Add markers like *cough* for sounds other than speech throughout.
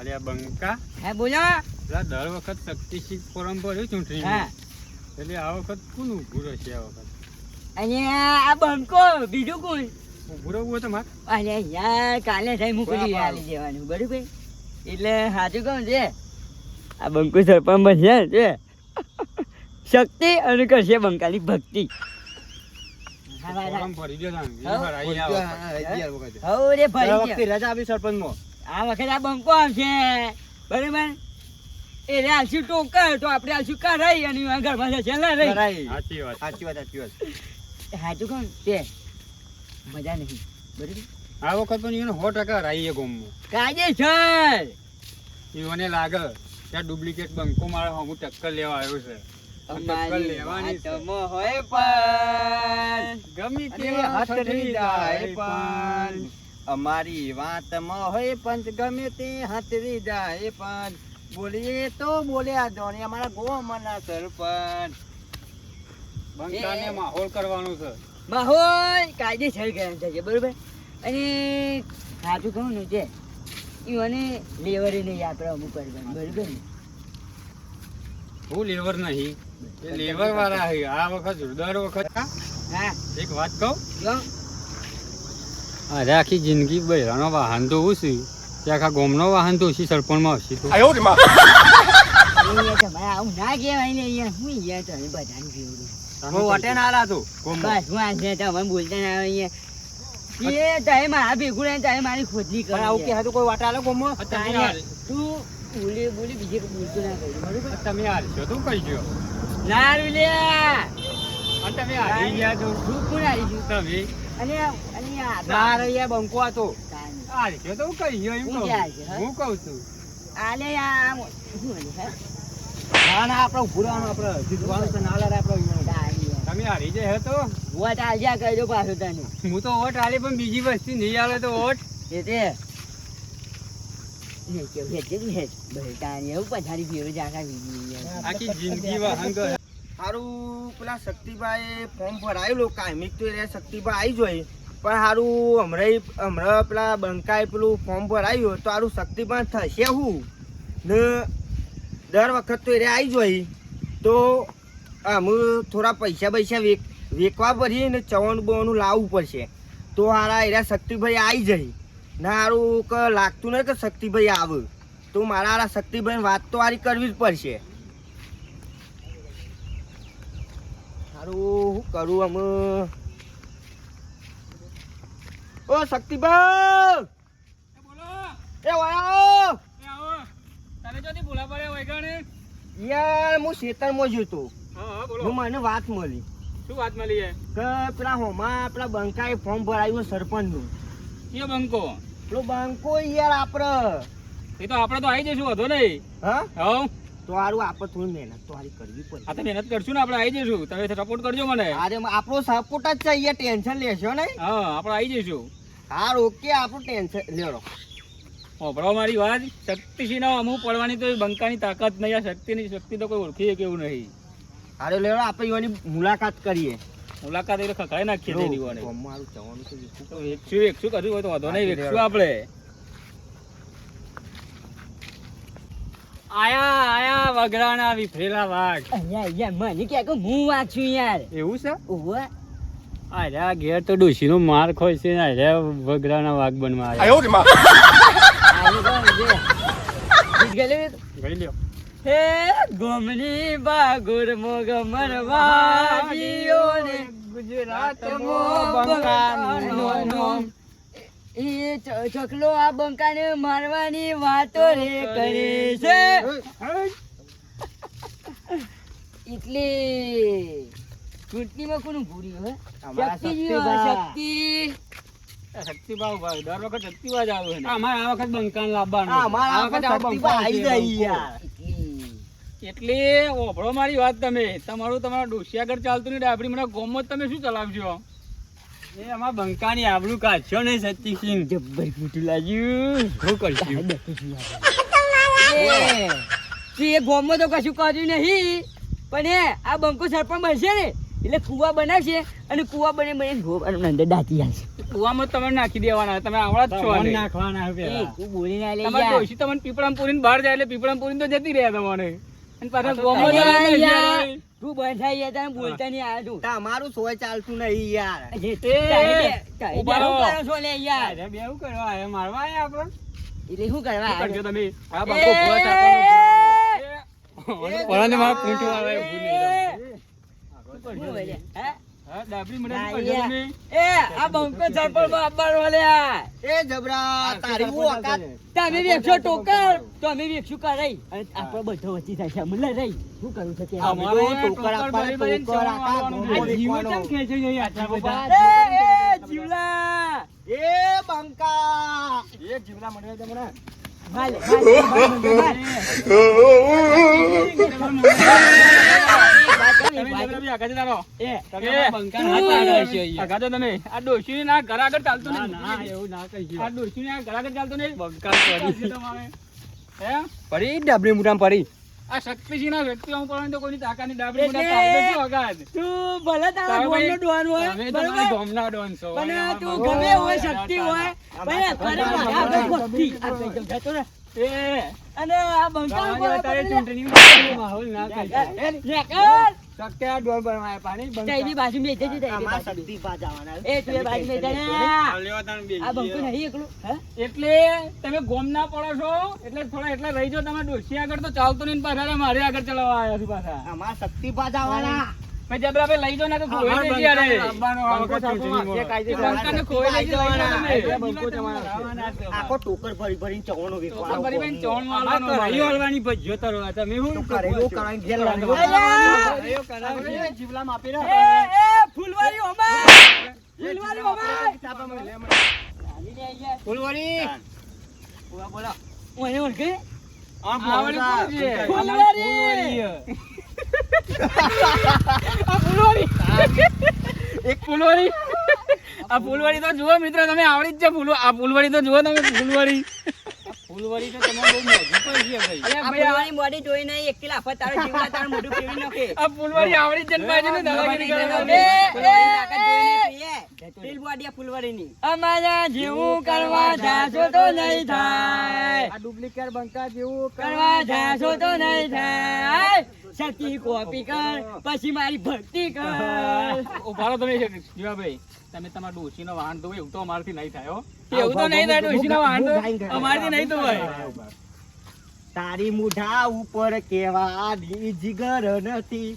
અરે બંકા. હે બોલો. પેલા દર વખત શક્તિસિંહ ફોરમ ભર્યું ચૂંટણી હા. એટલે આ વખત કોનું ઊભું રહેશે આ વખત? અને આ બંકો બીજું કોણ? ઊભું રહેવું તમારે અરે યાર કાલે થઈ મોકલી આવી દેવાનું બરોબર? એટલે સાચું કહું છે આ બંકુ સરપંચ બનશે છે શક્તિ અને કરશે બંકાની ભક્તિ. રજા આપી સરપંચમાં. આ વખત આ બંકો આવશે. બરાબર? એ રે આલસી ટોકર તો આપણે આલસી કરાઈ અને ઘરમાં જશે ને રહી સાચી વાત. સાચી વાત સાચી વાત. સાચું કહું તે. મજા નહીં બરાબર? આ વખત પણ એને સો ટકા રાઈએ ગોમમાં. એ મને લાગે ત્યાં ડુપ્લિકેટ બંકો મારે હું ટક્કર લેવા આવ્યો છે. ટક્કર લેવાની છે. હોય પણ ગમે તે હાથ જાય પણ. અમારી વાતમાં હોય પંચ ગમે તે હાથરી જાય પણ બોલીએ તો બોલ્યા જોણે અમારા ગોમના સરપંચ. બંકાને માહોલ કરવાનો છે. માહોલ કાયદેસર ગરમ થશે બરોબર? અને સાચું કહું ને એ મને લેવરે નહીં આપણે અમુક કરવાનું બરોબર ને? હું લેવર નહીં લેવર વાળા છે આ વખત દર વખત હા. એક વાત કહું? અરે આખી જિંદગી બૈરાનો વાહન તો ઓછું તે આખા ગોમનો વાહન તો ઓછી આવું ના કહેવાય ને અહીંયા. હું અહીંયા તમે બધાને કહેવું. હું વટે ના આલા બસ હું આ છે તમે બોલતા ના અહીંયા. એ તારે મારા ભેગું રહીને તારે મારી ખોદની પણ આવું કે હતું કોઈ વાટે આલે હાર- તું બોલી બોલી બીજે બોલતું ના કર્યું તમે હારશો તો કહીજો ના રૂલ્યા તમે હારી ગયા તો તું કોણ આવીશું તમે? અને અને ના રે યાર બંકો હતો. તો એમ હું કહું હા? હું કહું છું. આલે આ શું હે? ના ના આપણે ઉભું આપણે જીતવાનું છે ના લારે આપણે તમે હારી જાય તો? વોટ આલ્યા કરજો પાછો તને. હું તો વોટ હાલે પણ બીજી વસ્તુ નહીં આવે તો વોટ એ તે. હેત કેવું એવું પછાડી ફેરો આખી જિંદગી વાહન તો સારું પેલા શક્તિભાઈ ફોર્મ ભરાયેલું, કાયમિક તો એ શક્તિભાઈ આવી જોઈ પણ સારું હમણાં હમણાં પેલા બંકાએ પેલું ફોર્મ ભરાયું તો સારું શક્તિભાઈ થશે હું. ને દર વખત તો એ આવી જોઈ તો અમે થોડા પૈસા પૈસા વેક, વેકવા પડશે ને ચવણ બવણું લાવવું પડશે. તો હારા એરા શક્તિભાઈ આવી ના હારું કે લાગતું નહીં કે શક્તિભાઈ આવે. તો મારા હારા શક્તિભાઈ વાત તો હારી કરવી જ પડશે. સારું શું કરું અમે ઓ શક્તિભાઈ એ વાયો યાર હું હું મને વાત મળી શું વાત મળી. કે પેલા હોમાં પેલા બંકાએ ફોર્મ ભરાયું સરપંચનું. છે બંકો? પેલો બંકો યાર આપડે. એ તો આપણે તો આવી જઈશું વધો નહીં. હા? હવ. તો હારું આપણે થોડી મહેનત તો હારી કરવી પડે. આ તો મહેનત કરશું ને આપણે આવી જઈશું. તમે સપોર્ટ કરજો મને. અરે આપણો સપોર્ટ જ છે યાર ટેન્શન લેશો નહીં. હા આપણે આવી જઈશું. હાર ઓકે આપણું ટેન્શન લેરો હોભળો મારી વાત. શક્તિસિંહ ના અમુક પડવાની તો બંકાની તાકાત નહીં આ શક્તિની શક્તિ તો કોઈ ઓળખી શકે એવું નહીં. હારે લેડો આપણે એવાની મુલાકાત કરીએ. મુલાકાત એટલે ખખડાઈ નાખીએ. જવાનું વેચશું વેચશું કર્યું હોય તો વાંધો નહીં વેચશું આપણે. આયા આયા વગરાણા વિફરેલા વાઘ. અહીંયા અહીંયા મને કે કે હું વાંચું યાર. એવું છે? ઓવા અરે આ ઘેર તો ડોશીનો માર ખોય છે ને અરે વગરાના વાઘ બનવા આવ્યો છે? ગઈ લ્યો હે ગોમની બાગુર મોગ મરવા ને ગુજરાતમાં બંકાનું નામ. એ ચકલો આ બંકાને મારવાની વાતો રે કરે છે. એટલે ચૂંટણીમાં કોનું ભૂર્યું હે. શક્તિ. શક્તિભાવ ભાઈ દર વખત શક્તિભાવ જ આવે અમારે આ વખત બંકાન લાવવાનું આ વખત આવી જાય યાર. એટલે ઓભળો મારી વાત તમે. તમારું તમારા ડોસિયાગર આગળ ચાલતું નહીં ડાબડી મને ગોમત તમે શું ચલાવજો? એ અમારા બંકાની આબરૂ કાઢશો ને સતીસિંહ જબ્બર ફૂટું લાગ્યું. શું કરશું? એ, ગોમમાં તો કશું કર્યું નહીં. પણ એ આ બંકો સરપંચ બનશે ને એટલે કુવા બનાવશે અને કુવા બને બને ગોબર અંદર દાટી આવશે કુવામાં તમે નાખી દેવાના તમે આવડા જ છો તમને પીપળામાં પૂરીને બહાર જાય એટલે પીપળામાં પૂરીને તો જતી રહ્યા તમારે. તું બંધ ગયા તને બોલતા નહીં આવ્યા તું તમારું સોય ચાલતું નહીં યાર. શું. કરો છો લે યાર. એટલે શું કરવા શું તમે? આ બાપો ભૂવા ચાપવાનું. પરાને મારા પૂંછો આવે ભૂલી નહીં તમે? એ આ બંકો. એ જીવલા આગળ જતા રહો. એ, તમે છે અહીંયા. આગળ તો તમે આ ડોશીને ના ઘર આગળ ચાલતું નહીં. આ ડોશીને આ ઘર આગળ ચાલતું નહીં. તમારે. હે? પડી ડબરી મુઠામ પડી આ શક્તિસિંહના વ્યક્તિઓ પણ તો કોઈની તાકાતની ડાબરી એટલે- મોઢા પાડી દેજો તું ભલે તારા ગોમનો ડોન હોય તમે તમારા ડોન છો. પણ તું ગમે હોય શક્તિ હોય પણ કરે મારા ભક્તિ. આ કઈ જતો રહે. એ, અને આ બંકા ઉપર અત્યારે આપણે માહોલ ના કરજો. નેકર. ડોલ બનાવે પાણી? બંધ તારી બાજુ મેં જજે, તારી આમાં શક્તિ પા જવાના એ તું એ બાજુ મેં જજે. આ બંકો નહીં એકલું હે? એટલે તમે ગોમ ના પડો છો એટલે થોડા એટલે રહી જાઓ તમે ડોશી આગળ તો ચાલતો નહીં ને પાછા મારે આગળ ચલાવવા આવ્યા છો પાછા. શક્તિ પા જવાના. પછી જબરા ભાઈ લઈ જાઓ ને તો. બંકાને ખોવાઈ જશે, લઈ જાઓ તમે. આખો ટોકર ભરી ભરીને ચવણો ટોકર ભરી ભરીને ચવણ મારવાનું હોય. કરેલું કરાવીને ઘેર લાવવાનું. અલ્યા! એ, એ, ફૂલવારી ઓમાય! ફૂલવારી ઓમાય! ચાલી લે અહીંયા. ફૂલવડી ઓળખે? આ વળી ફૂલવારી! આ ફૂલવાળી. એક ફૂલવાળી. આ ફૂલવાળી તો જુઓ મિત્રો તમે આવડી જ છે ફૂલ. આ ફૂલવાળી તો જુઓ તમે ફૂલવાળી. ફૂલવાળી તો તમારે બહુ મોંઘી પડી છે ભાઈ. અલ્યા, ફૂલવારી મોઢી જોઈ નહીં, એક કિલા આફત તારો જીવડા તારું મોઢું ફેરવી નાખે. આ ફૂલવાળી આવડી જ છે ને દાદાગીરી એ, કરવાની. અમારા જેવું કરવા જાશો તો નહીં થાય. ડુપ્લિકેટ બંકા જેવું કરવા જાશો તો નહીં થાય. સતી કોપી કર પછી મારી ભક્તિ કર. *laughs* ઉભારો તમે જીવાભાઈ. તમે તમારા ડોશીનો વાહન તો એવું તો અમારથી નહીં થાય હો. એવું તો નહીં થાય ડોશીનો વાહન તો અમારથી નહીં ધોવાય. તારી મુઢા ઉપર કેવાની જીગર નથી.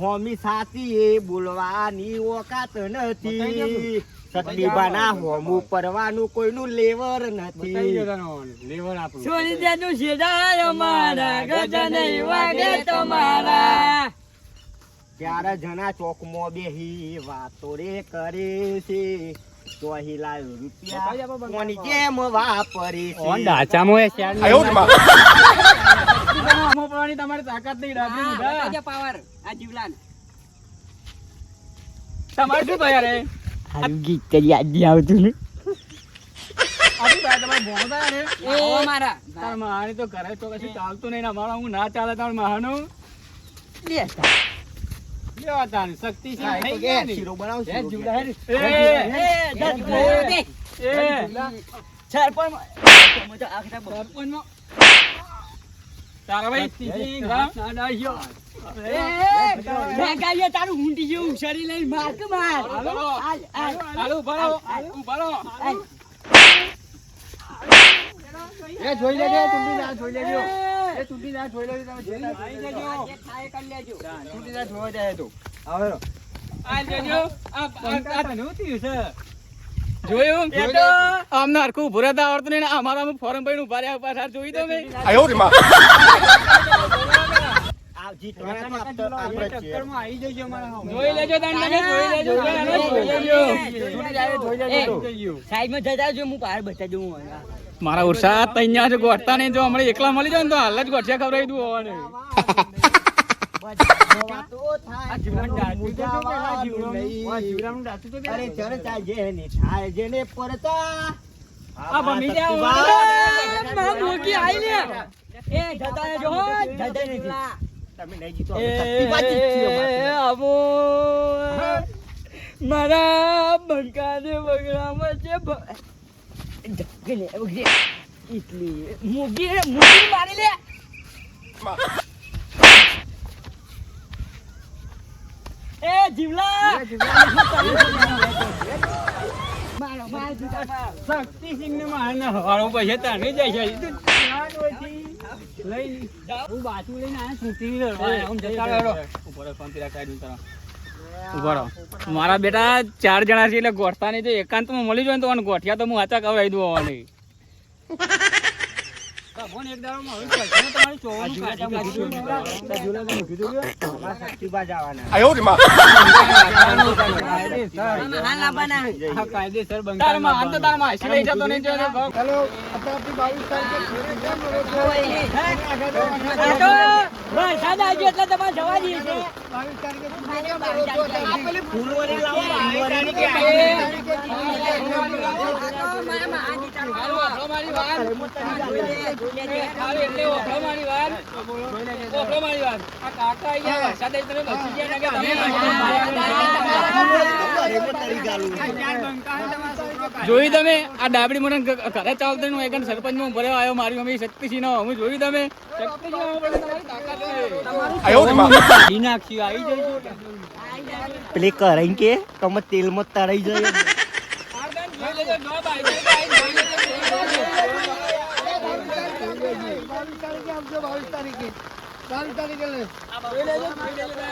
હોમી સાચી એ બોલવાની ઓકાત નથી. સતલીબાના હોમું પરવાનું કોઈનું લેવર નથી. છોડી દેતું સીધા અમારા ગજન વાગે તમારા. ત્યારે જણા ચોકમાં બેહી વાતો રે કરે છે ચોહી લાવ્યો રૂપિયા. કોની જેમ વાપરે છે અમો પડવાની તમારી તાકાત નહીં ડાબરી હા, પાવર આ જીવલાને. તમારે શું થયા રે હારું ગીત કરી આવતું ને. મહાની તો ઘરે તો કશું ચાલતું નહીં ને અમારા હું ના ચાલે તમારે મહાનું. લેવા તાર શક્તિ છે હા, એ તો થઈ ગયા ને. શીરો બનાવ, શીરો હે. એ, દસ એ, સરપંચ તારા ભાઈ ભેગાઈએ તારું જેવું લઈને માર. હાલો. એ જોઈ લેજો તું જોઈ લેજો. એ, એ જોઈ લેજો તમે જે થાય આવી જોઈ લેજો. જે કરી લેજો. ચૂંટી જોવા જાય તો હવે આ જજો. આ- આ- આ- જોયું એ તો હરખું ઉભું રહેતા આવડતું નહીં અમારા ફોરમ ભાઈ ઊભા રહ્યા પાછા જોઈ તો મેં આ જીતવાના તો આપતો- આપણે જ છીએ. જોઈ લેજો તાણ તમે જોઈ લેજો જોઈ લેજો. ચૂંટી જાય જોઈ લેજો તો. સાઈડમાં જતા જો હું બહાર દઉં હવે. મારા ઉરસાદ અહીંયા છે ગોઠતા નહીં. જો હમણાં એકલા મળી જાય ને તો હાલ જ ગોઠિયા ખવડાવી દઉં હોવાને. મારા બંકાને બગડામાં છે ભ- ઢગલે, ઇટલી મુગી રે મુગી મારી લે. એ જીવલા. મારો માર જીવલા. શક્તિ સિંહ ને મારે હવારો પછી તને જાય છે. લઈ હું બાજુ લઈને આયા સુતી લડવા હું જતા રહ્યો ઉપર રાખ સાઈડ ઉતારો ઊભો રહો મારા બેટા ચાર જણા છે એટલે ગોઠતા નહીં તો એકાંતમાં મળી જાય ને તો ગોઠિયા તો હું હાચા કવાઈ દઉં આવવાની કાયદેસર વરસાદ આવજો એટલે તમારે જવા દઈએ છે. જોયું તમે? આ ડાબડી મને ઘરે ચાલતો એકન સરપંચમાં ભર્યો આવ્યો, મારી મમ્મી શક્તિસિંહ હું જોયું તમે? શક્તિસિંહ નાખ્યું, આવી જજો. પેલી કરાઈ કે તમે તેલમાં માં આવી જાય તારીખે બાવીસ તારીખે.